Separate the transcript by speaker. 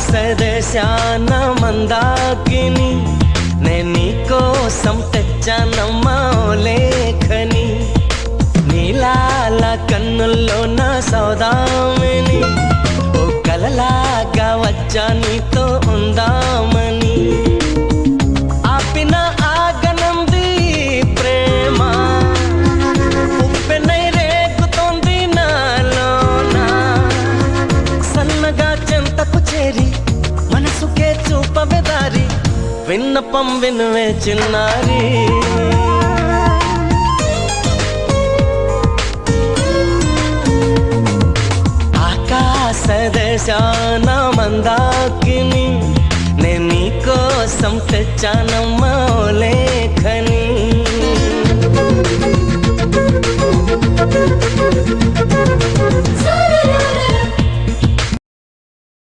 Speaker 1: ఆకాశదేశాన మందాకిని నేను నీకోసం తెచ్చానమ్మా లేఖని నీలాల కన్నుల్లో నా సౌదామిని. ఓ కలలాగా వచ్చా నీతో చేరి మనసుకే చూపవే దారి విన్నపం వినువే చిన్నారి. ఆకాశ దేశాన మందాకిని నేను నీకోసం తెచ్చానమ్మా లేఖని.
Speaker 2: సరే